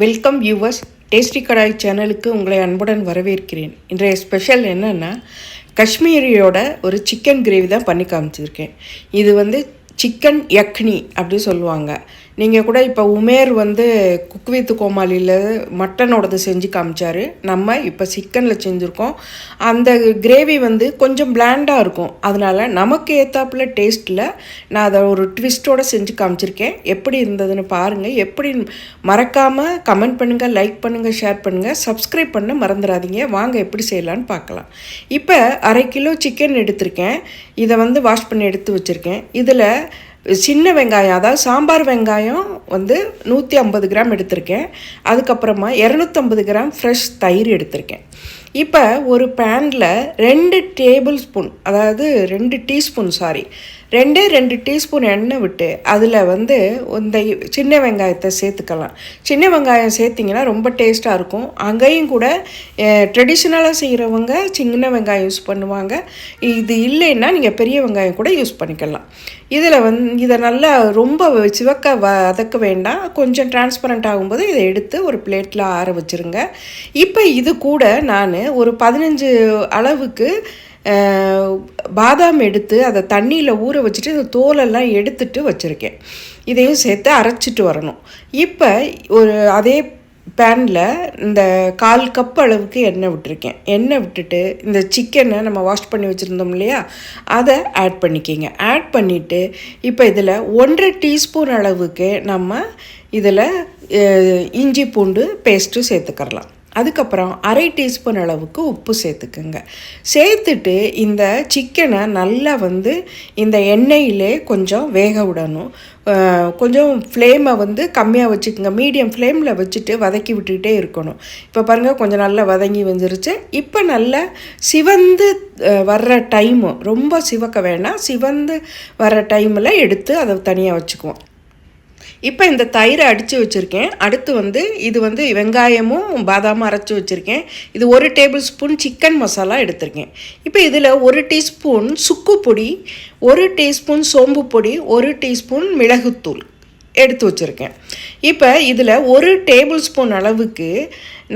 Welcome viewers tasty கடாய் சேனலுக்கு உங்களை அன்புடன் வரவேற்கிறேன். இன்றைய ஸ்பெஷல் என்னென்னா காஷ்மீரியோட ஒரு சிக்கன் கிரேவி தான் பண்ணி காமிச்சிருக்கேன். இது வந்து சிக்கன் யக்னி அப்படி சொல்லுவாங்க. நீங்கள் கூட இப்போ உமேர் வந்து குக் வித் கோமாளியில் மட்டனோடது செஞ்சு காமிச்சார். நம்ம இப்போ சிக்கனில் செஞ்சுருக்கோம். அந்த கிரேவி வந்து கொஞ்சம் பிளாண்டாக இருக்கும். அதனால் நமக்கு ஏற்றாப்புல டேஸ்ட்டில் நான் அதை ஒரு ட்விஸ்ட்டோடு செஞ்சு காமிச்சிருக்கேன். எப்படி இருந்ததுன்னு பாருங்கள் எப்படி மறக்காமல் கமெண்ட் பண்ணுங்கள் லைக் பண்ணுங்கள் ஷேர் பண்ணுங்கள் சப்ஸ்கிரைப் பண்ண மறந்துடாதீங்க. வாங்க எப்படி செய்யலான்னு பார்க்கலாம். இப்போ அரை கிலோ சிக்கன் எடுத்திருக்கேன். இதை வந்து வாஷ் பண்ணி எடுத்து வச்சுருக்கேன். இதில் சின்ன வெங்காயம் அதாவது சாம்பார் வெங்காயம் வந்து நூற்றி ஐம்பது கிராம் எடுத்திருக்கேன். அதுக்கப்புறமா இரநூத்தம்பது கிராம் ஃப்ரெஷ் தயிர் எடுத்திருக்கேன். இப்போ ஒரு பேனில் ரெண்டு டேபிள் ஸ்பூன் அதாவது ரெண்டு டீஸ்பூன் சாரி ரெண்டே ரெண்டு டீஸ்பூன் எண்ணெய் விட்டு அதில் வந்து இந்த சின்ன வெங்காயத்தை சேர்த்துக்கலாம். சின்ன வெங்காயம் சேர்த்திங்கன்னா ரொம்ப டேஸ்ட்டாக இருக்கும். அங்கேயும் கூட ட்ரெடிஷ்னலாக செய்கிறவங்க சின்ன வெங்காயம் யூஸ் பண்ணுவாங்க. இது இல்லைன்னா நீங்கள் பெரிய வெங்காயம் கூட யூஸ் பண்ணிக்கலாம். இதில் வந் இதை நல்லா ரொம்ப சிவக்க வதக்க வேண்டாம். கொஞ்சம் டிரான்ஸ்பரண்ட் ஆகும்போது இதை எடுத்து ஒரு பிளேட்டில் ஆற வச்சுருங்க. இப்போ இது கூட நான் ஒரு பதினஞ்சு அளவுக்கு பாதாம் எடுத்து அதை தண்ணியில் ஊற வச்சுட்டு இந்த தோலெல்லாம் எடுத்துட்டு வச்சுருக்கேன். இதையும் சேர்த்து அரைச்சிட்டு வரணும். இப்போ ஒரு அதே பேனில் இந்த கால் கப் அளவுக்கு எண்ணெய் விட்டுருக்கேன். எண்ணெய் விட்டுட்டு இந்த சிக்கனை நம்ம வாஷ் பண்ணி வச்சுருந்தோம் இல்லையா? அதை ஆட் பண்ணிக்கிங்க. ஆட் பண்ணிவிட்டு இப்போ இதில் ஒன்றரை டீஸ்பூன் அளவுக்கு நம்ம இதில் இஞ்சி பூண்டு பேஸ்ட்டு சேர்த்துக்கரலாம் அதுக்கப்புறம் அரை டீஸ்பூன் அளவுக்கு உப்பு சேர்த்துக்குங்க. சேர்த்துட்டு இந்த சிக்கனை நல்லா வந்து இந்த எண்ணெயிலே கொஞ்சம் வேக விடணும். கொஞ்சம் ஃப்ளேமை வந்து கம்மியாக வச்சுக்கோங்க. மீடியம் ஃப்ளேமில் வச்சுட்டு வதக்கி விட்டுக்கிட்டே இருக்கணும். இப்போ பாருங்கள் கொஞ்சம் நல்லா வதங்கி வந்துருச்சு. இப்போ நல்லா சிவந்து வர்ற டைமு ரொம்ப சிவக்க வேணாம். சிவந்து வர்ற டைமில் எடுத்து அதை தனியாக வச்சுக்குவோம். இப்போ இந்த தயிரை அடித்து வச்சுருக்கேன். அடுத்து வந்து இது வந்து வெங்காயமும் பாதாமும் அரைச்சி வச்சுருக்கேன். இது ஒரு டேபிள் ஸ்பூன் சிக்கன் மசாலா எடுத்திருக்கேன். இப்போ இதில் ஒரு டீஸ்பூன் சுக்கு பொடி ஒரு டீஸ்பூன் சோம்பு பொடி ஒரு டீஸ்பூன் மிளகுத்தூள். எடுத்து வச்சுருக்கேன். இப்போ இதில் ஒரு டேபிள் ஸ்பூன் அளவுக்கு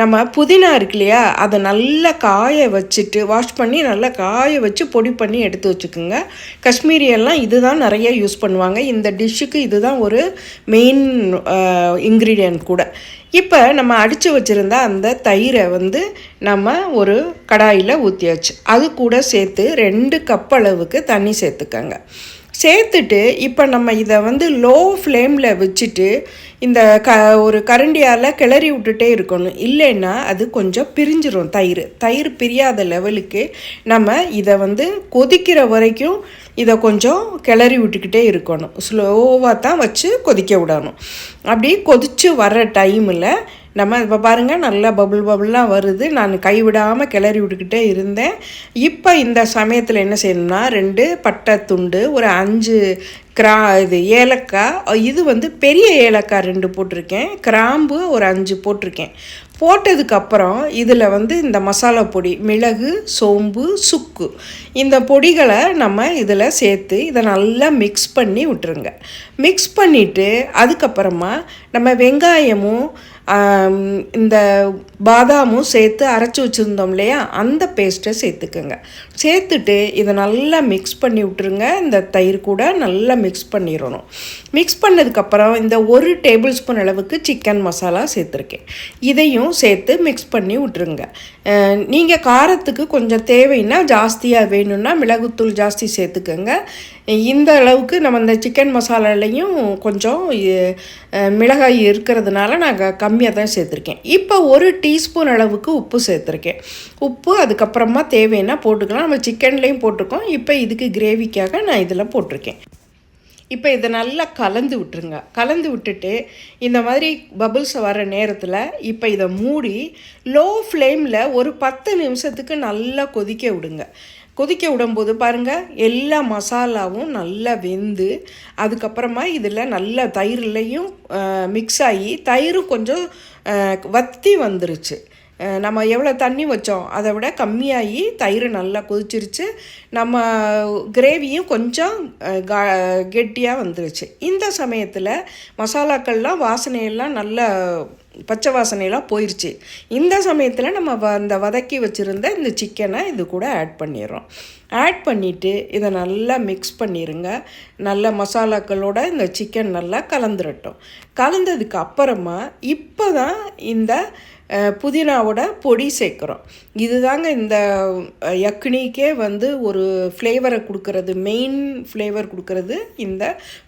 நம்ம புதினா இருக்கு இல்லையா? அதை நல்லா காய வச்சுட்டு வாஷ் பண்ணி நல்லா காய வச்சு பொடி பண்ணி எடுத்து வச்சுக்கோங்க. காஷ்மீரியெல்லாம் இதுதான் நிறைய யூஸ் பண்ணுவாங்க. இந்த டிஷ்ஷுக்கு இதுதான் ஒரு மெயின் இன்க்ரீடியன்ட் கூட. இப்போ நம்ம அடித்து வச்சுருந்த அந்த தயிரை வந்து நம்ம ஒரு கடாயில் ஊற்றியாச்சு அது கூட சேர்த்து ரெண்டு கப் அளவுக்கு தண்ணி சேர்த்துக்கங்க. சேர்த்துட்டு இப்போ நம்ம இதை வந்து லோ ஃப்ளேமில் வச்சுட்டு இந்த க ஒரு கரண்டியால் கிளறி விட்டுட்டே இருக்கணும். இல்லைன்னா அது கொஞ்சம் பிரிஞ்சிரும் தயிர். தயிர் பிரியாத லெவலுக்கு நம்ம இதை வந்து கொதிக்கிற வரைக்கும் இதை கொஞ்சம் கிளறி விட்டுக்கிட்டே இருக்கணும். ஸ்லோவாக தான் வச்சு கொதிக்க விடணும். அப்படி கொதித்து வர்ற டைமில் நம்ம இப்போ பாருங்கள் நல்லா பபுள் பபுள்லாம் வருது. நான் கைவிடாமல் கிளறி விட்டுக்கிட்டே இருந்தேன். இப்போ இந்த சமயத்தில் என்ன செய்யணும்னா ரெண்டு பட்டை துண்டு ஒரு அஞ்சு கிரா இது ஏலக்காய் இது வந்து பெரிய ஏலக்காய் ரெண்டு போட்டிருக்கேன். கிராம்பு ஒரு அஞ்சு போட்டிருக்கேன். போட்டதுக்கப்புறம் இதில் வந்து இந்த மசாலா பொடி மிளகு சோம்பு சுக்கு இந்த பொடிகளை நம்ம இதில் சேர்த்து இதை நல்லா மிக்ஸ் பண்ணி விட்டுருங்க. மிக்ஸ் பண்ணிவிட்டு அதுக்கப்புறமா நம்ம வெங்காயமும் இந்த பாதாமும் சேர்த்து அரைச்சி வச்சுருந்தோம் இல்லையா? அந்த பேஸ்ட்டை சேர்த்துக்கோங்க. சேர்த்துட்டு இதை நல்லா மிக்ஸ் பண்ணி விட்டுருங்க. இந்த தயிர் கூட நல்லா மிக்ஸ் பண்ணிடணும். மிக்ஸ் பண்ணதுக்கப்புறம் இந்த ஒரு டேபிள் ஸ்பூன் அளவுக்கு சிக்கன் மசாலா சேர்த்துருக்கேன். இதையும் சேர்த்து மிக்ஸ் பண்ணி விட்டுருங்க. நீங்கள் காரத்துக்கு கொஞ்சம் தேவைன்னா ஜாஸ்தியாக வேணும்னா மிளகுத்தூள் ஜாஸ்தி சேர்த்துக்கோங்க. இந்த அளவுக்கு நம்ம இந்த சிக்கன் மசாலாலையும் கொஞ்சம் மிளகாய் இருக்கிறதுனால நாங்கள் கம்மியாக தான் சேர்த்துருக்கேன். இப்போ ஒரு டீஸ்பூன் அளவுக்கு உப்பு சேர்த்துருக்கேன். உப்பு அதுக்கப்புறமா தேவைன்னா போட்டுக்கலாம். நம்ம சிக்கன்லேயும் போட்டிருக்கோம். இப்போ இதுக்கு கிரேவிக்காக நான் இதில் போட்டிருக்கேன். இப்போ இதை நல்லா கலந்து விட்டுருங்க. கலந்து விட்டுட்டு இந்த மாதிரி பபுள்ஸ் வர நேரத்தில் இப்போ இதை மூடி லோ ஃப்ளேமில் ஒரு பத்து நிமிஷத்துக்கு நல்லா கொதிக்க விடுங்க. கொதிக்க விடும்போது பாருங்கள் எல்லா மசாலாவும் நல்லா வெந்து அதுக்கப்புறமா இதில் நல்ல தயிர்லையும் மிக்ஸ் ஆகி தயிரும் கொஞ்சம் வத்தி வந்துருச்சு. நம்ம எவ்வளோ தண்ணி வச்சோம் அதை விட கம்மியாகி தயிர் நல்லா கொதிச்சிருச்சு. நம்ம கிரேவியும் கொஞ்சம் கா- கெட்டியாக வந்துருச்சு. இந்த சமயத்தில் மசாலாக்கள்லாம் வாசனையெல்லாம் நல்லா பச்சை வாசனையெல்லாம் போயிடுச்சு இந்த சமயத்தில் நம்ம வ அந்த வதக்கி வச்சுருந்த இந்த சிக்கனை இது கூட ஆட் பண்ணிடுறோம். ஆட் பண்ணிவிட்டு இதை நல்லா மிக்ஸ் பண்ணிடுங்க நல்ல மசாலாக்களோட இந்த சிக்கன் நல்லா கலந்துரட்டும். கலந்ததுக்கு அப்புறமா இப்போ தான் இந்த புதினாவோட பொடி சேர்க்குறோம். இதுதாங்க இந்த யக்னிக்கே வந்து ஒரு ஃப்ளேவரை கொடுக்கறது மெயின் ஃப்ளேவர் கொடுக்கறது இந்த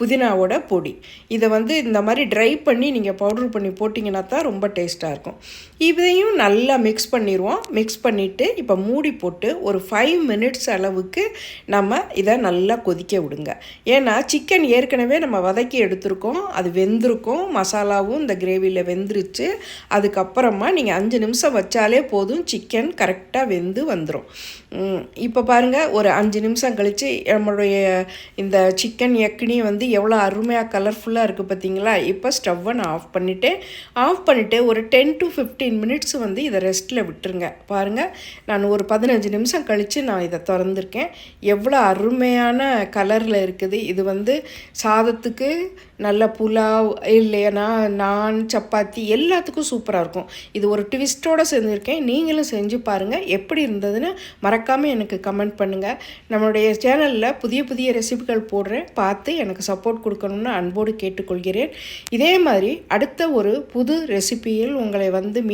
புதினாவோட பொடி. இதை வந்து இந்த மாதிரி ட்ரை பண்ணி நீங்கள் பவுடர் பண்ணி போட்டிங்கன்னா தான் ரொம்ப டேஸ்ட்டாக இருக்கும். இதையும் நல்லா மிக்ஸ் பண்ணிடுவோம் மிக்ஸ் பண்ணிவிட்டு இப்போ மூடி போட்டு ஒரு ஃபைவ் மினிட்ஸ் அளவுக்கு நம்ம இதை நல்லா கொதிக்க விடுங்க. ஏன்னா சிக்கன் ஏற்கனவே நம்ம வதக்கி எடுத்திருக்கோம். அது வெந்திருக்கும். மசாலாவும் இந்த கிரேவியில் வெந்துருச்சு. அதுக்கப்புறமா நீங்கள் அஞ்சு நிமிஷம் வச்சாலே போதும். சிக்கன் கரெக்டாக வெந்து வந்துடும் இப்போ பாருங்கள் ஒரு அஞ்சு நிமிஷம் கழித்து நம்மளுடைய இந்த சிக்கன் எக்னி வந்து எவ்வளோ அருமையாக கலர்ஃபுல்லாக இருக்குது பார்த்தீங்களா இப்போ ஸ்டவ்வை நான் ஆஃப் பண்ணிவிட்டேன் ஆஃப் பண்ணிவிட்டு ஒரு டென் டு ஃபிஃப்டீன் மினிட்ஸ் வந்து இதை ரெஸ்ட்டில் விட்டுருங்க. பாருங்கள் நான் ஒரு பதினஞ்சு நிமிஷம் கழித்து நான் இதை திறந்துருக்கேன். எவ்வளோ அருமையான கலரில் இருக்குது. இது வந்து சாதத்துக்கு நல்ல புலாவ் இல்லைனா நான் சப்பாத்தி எல்லாத்துக்கும் சூப்பராக இருக்கும். இது ஒரு ட்விஸ்ட்டோடு செஞ்சுருக்கேன். நீங்களும் செஞ்சு பாருங்கள் எப்படி இருந்ததுன்னு மறக்காமல் எனக்கு கமெண்ட் பண்ணுங்கள் நம்மளுடைய சேனலில் புதிய புதிய ரெசிபிகள் போடுறேன். பார்த்து எனக்கு சப்போர்ட் கொடுக்கணும்னு அன்போடு கேட்டுக்கொள்கிறேன். இதே மாதிரி அடுத்த ஒரு புது ரெசிபியில் உங்களை வந்து